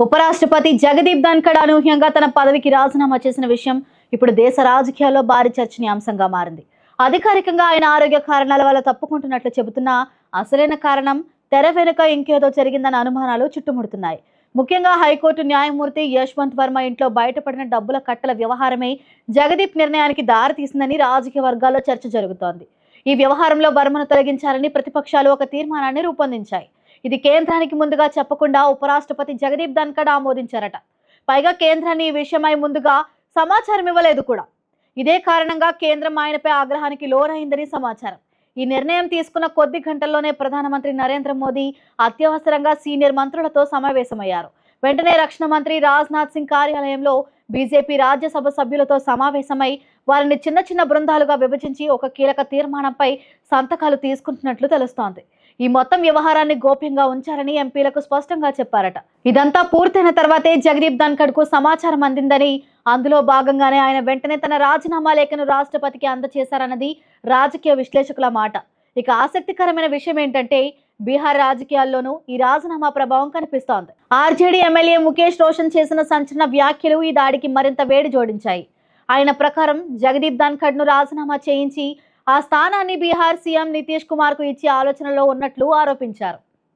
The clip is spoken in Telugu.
ఉపరాష్ట్రపతి జగదీప్ ధన్ఖడ్ అనూహ్యంగా తన పదవికి రాజీనామా చేసిన విషయం ఇప్పుడు దేశ రాజకీయాల్లో భారీ చర్చనీయాంశంగా మారింది. అధికారికంగా ఆయన ఆరోగ్య కారణాల వల్ల తప్పుకుంటున్నట్లు చెబుతున్నా అసలైన కారణం తెర వెనుక ఇంకేదో జరిగిందన్న అనుమానాలు చుట్టుముడుతున్నాయి. ముఖ్యంగా హైకోర్టు న్యాయమూర్తి యశ్వంత్ వర్మ ఇంట్లో బయటపడిన డబ్బుల కట్టల వ్యవహారమే జగదీప్ నిర్ణయానికి దారితీసిందని రాజకీయ వర్గాల్లో చర్చ జరుగుతోంది. ఈ వ్యవహారంలో వర్మను తొలగించాలని ప్రతిపక్షాలు ఒక తీర్మానాన్ని రూపొందించాయి. ఇది కేంద్రానికి ముందుగా చెప్పకుండా ఉపరాష్ట్రపతి జగదీప్ ధన్కడ్ ఆమోదించారట. పైగా కేంద్రాన్ని ఈ విషయమై ముందుగా సమాచారం ఇవ్వలేదు కూడా. ఇదే కారణంగా కేంద్రం ఆయనపై ఆగ్రహానికి లోనైందని సమాచారం. ఈ నిర్ణయం తీసుకున్న కొద్ది గంటల్లోనే ప్రధానమంత్రి నరేంద్ర మోదీ అత్యవసరంగా సీనియర్ మంత్రులతో సమావేశమయ్యారు. వెంటనే రక్షణ మంత్రి రాజ్నాథ్ సింగ్ కార్యాలయంలో బీజేపీ రాజ్యసభ సభ్యులతో సమావేశమై వారిని చిన్న చిన్న బృందాలుగా విభజించి ఒక కీలక తీర్మానంపై సంతకాలు తీసుకుంటున్నట్లు తెలుస్తోంది. ఈ మొత్తం వ్యవహారాన్ని గోప్యంగా ఉంచారని ఎంపీలకు స్పష్టంగా చెప్పారట. ఇదంతా పూర్తయిన తర్వాతే జగదీప్ ధన్ఖడ్కు సమాచారం అందిందని అందులో భాగంగానే ఆయన వెంటనే తన రాజీనామా లేఖను రాష్ట్రపతికి అందజేశారన్నది రాజకీయ విశ్లేషకుల మాట. ఇక ఆసక్తికరమైన విషయం ఏంటంటే బీహార్ రాజకీయాల్లోనూ ఈ రాజీనామా ప్రభావం కనిపిస్తోంది. ఆర్జేడీ ఎమ్మెల్యే ముఖేష్ రోషన్ చేసిన సంచలన వ్యాఖ్యలు ఈ దాడికి మరింత వేడి జోడించాయి. ఆయన ప్రకారం జగదీప్ ధన్ఖడ్ను రాజీనామా చేయించి ఆ స్థానాన్ని బీహార్ సీఎం నితీష్ కుమార్కు ఇచ్చే ఆలోచనలో ఉన్నట్లు ఆరోపించారు.